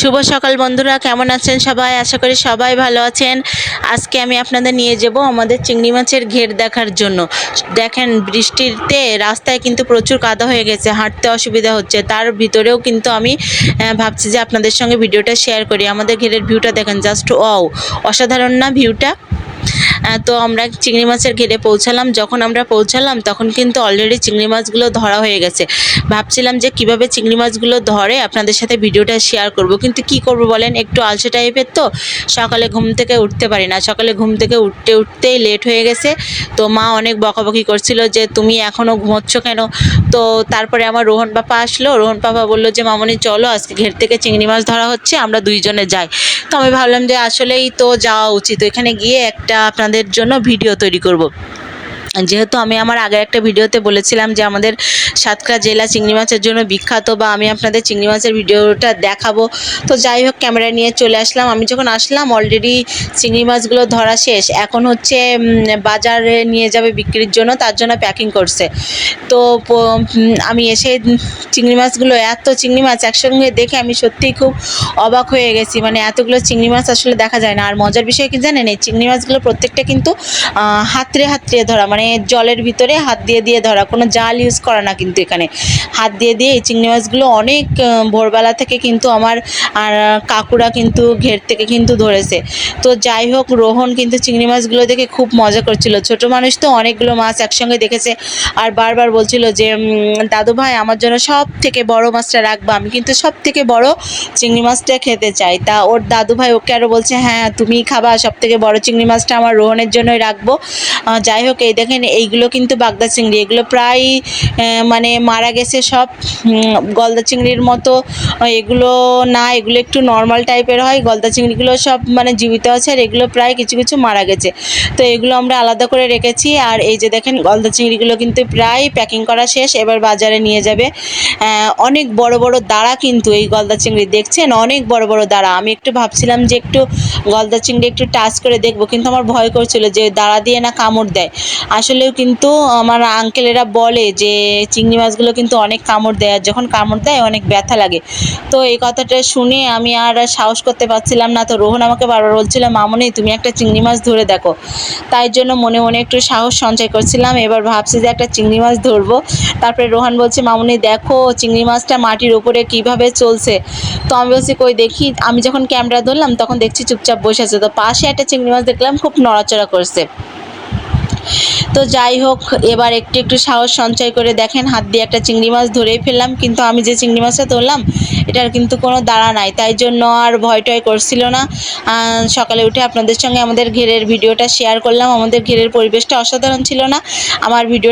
শুভ সকাল বন্ধুরা, কেমন আছেন সবাই? আশা করি সবাই ভালো আছেন। আজকে আমি আপনাদের নিয়ে যাব আমাদের চিংড়ি মাছের ঘের দেখার জন্য। দেখেন, বৃষ্টিতে রাস্তায় কিন্তু প্রচুর কাদা হয়ে গেছে, হাঁটতে অসুবিধা হচ্ছে। তার ভিতরেও কিন্তু আমি ভাবছি যে আপনাদের সঙ্গে ভিডিওটা শেয়ার করি। আমাদের ঘেরের ভিউটা দেখেন জাস্ট ওয়াও অসাধারণ না ভিউটা তো আমরা চিংড়ি মাছের ঘেরে পৌঁছালাম। যখন আমরা পৌঁছালাম, তখন কিন্তু অলরেডি চিংড়ি মাছগুলো ধরা হয়ে গেছে। ভাবছিলাম যে কীভাবে চিংড়ি মাছগুলো ধরে আপনাদের সাথে ভিডিওটা শেয়ার করব, কিন্তু কি করব বলেন, একটু আলসে টাইপের তো। সকালে ঘুম থেকে উঠতে পারি না। সকালে ঘুম থেকে উঠতে উঠতেই লেট হয়ে গেছে। তো মা অনেক বকাবকি করছিল যে, তুমি এখনও ঘুমোচ্ছ কেন? তো তারপরে আমার রোহন পাপা আসলো। রোহন পাপা বলল যে, মামনি, চলো, আজকে ঘের থেকে চিংড়ি মাছ ধরা হচ্ছে, আমরা দুইজনে যাই। তো আমি ভাবলাম যে, আসলেই তো যাওয়া উচিত। ওইখানে গিয়ে একটা আপনাদের জন্য ভিডিও তৈরি করব। যেহেতু আমি আমার আগের একটা ভিডিওতে বলেছিলাম যে আমাদের সাতক্ষীরা জেলা চিংড়ি মাছের জন্য বিখ্যাত বা আমি আপনাদের চিংড়ি মাছের ভিডিওটা দেখাবো। তো যাই হোক ক্যামেরা নিয়ে চলে আসলাম। আমি যখন আসলাম অলরেডি চিংড়ি মাছগুলো ধরা শেষ। এখন হচ্ছে বাজারে নিয়ে যাবে বিক্রির জন্য তার জন্য প্যাকিং করছে। তো আমি এসে চিংড়ি মাছগুলো এত চিংড়ি মাছ একসঙ্গে দেখে আমি সত্যিই খুব অবাক হয়ে গেছি। মানে এতগুলো চিংড়ি মাছ আসলে দেখা যায় না। আর মজার বিষয় কি জানেন? এই চিংড়ি মাছগুলো প্রত্যেকটা কিন্তু আহ, হাতড়ে হাতড়ে ধরা। মানে জলের ভিতরে হাত দিয়ে দিয়ে ধরা। কোনো জাল ইউজ করা না কিন্তু এখানে। হাত দিয়ে দিয়ে এই চিংড়ি মাছগুলো অনেক ভোরবেলা থেকে কিন্তু আমার আর কাকুরা কিন্তু ঘের থেকে কিন্তু ধরেছে। তো যাই হোক, রোহন কিন্তু চিংড়ি মাছগুলো দেখে খুব মজা করছিল। ছোট মানুষ তো অনেকগুলো মাছ একসঙ্গে দেখেছে আর বারবার বলছিল যে দাদু ভাই, আমার জন্য সব থেকে বড় মাছটা রাখবা। আমি কিন্তু সব থেকে বড় চিংড়ি মাছটা খেতে চাই। তা ওর দাদু ভাই ওকে আরও বলছে হ্যাঁ তুমি খাবা। সব থেকে বড় চিংড়ি মাছটা আমার রোহনের জন্যই রাখব। যাই হোক, এই দেখেন, এইগুলো কিন্তু বাগদা চিংড়ি। এগুলো প্রায় মানে মারা গেছে সব গলদা চিংড়ির মতো। এগুলো না, এগুলো একটু নর্মাল টাইপের হয়। গলদা চিংড়িগুলো সব মানে জীবিত আছে আর এগুলো প্রায় কিছু কিছু মারা গেছে। তো এগুলো আমরা আলাদা করে রেখেছি। আর এই যে দেখেন, গলদা চিংড়িগুলো কিন্তু প্রায় প্যাকিং করা শেষ, এবার বাজারে নিয়ে যাবে। অনেক বড় বড় দাঁড়া কিন্তু এই গলদা চিংড়ি। দেখছেন? অনেক বড় বড় দাঁড়া। আমি একটু ভাবছিলাম যে একটু গলদা চিংড়ি একটু টাচ করে দেখব, কিন্তু আমার ভয় করছিল যে দাঁড়া দিয়ে না কামড় দেয়। আসলেও কিন্তু আমার আঙ্কেলেরা বলে যে, চিংড়ি মাছগুলো কিন্তু অনেক কামড় দেয়, আর যখন কামড় দেয় অনেক ব্যথা লাগে। তো এই কথাটা শুনে আমি আর সাহস করতে পারছিলাম না। তো রোহন আমাকে বারবার বলছিল, মামনি, তুমি একটা চিংড়ি মাছ ধরে দেখো। তাই জন্য মনে মনে একটু সাহস সঞ্চয় করছিলাম। এবার ভাবছি যে একটা চিংড়ি মাছ ধরবো। তারপরে রোহান বলছে, মামনি, দেখো চিংড়ি মাছটা মাটির ওপরে কীভাবে চলছে। তো আমি বলছি, কই দেখি। আমি যখন ক্যামেরা ধরলাম, তখন দেখছি চুপচাপ বসে আছে। তো পাশে একটা চিংড়ি মাছ দেখলাম, খুব নড়াচড়া করছে। তো যাই হোক, এবার একটু একটু সাহস সঞ্চয় করে দেখেন, হাত দিয়ে একটা চিংড়ি মাছ ধরেই ফেললাম, কিন্তু আমি যে চিংড়ি মাছটা ধরলাম, এটার কিন্তু কোনো দাঁড়া নাই। তাই জন্য আর ভয় টয় করছিল না। সকালে উঠে আপনাদের সঙ্গে আমাদের ঘেরের ভিডিওটা শেয়ার করলাম। আমাদের ঘেরের পরিবেশটা অসাধারণ ছিল না। আমার ভিডিও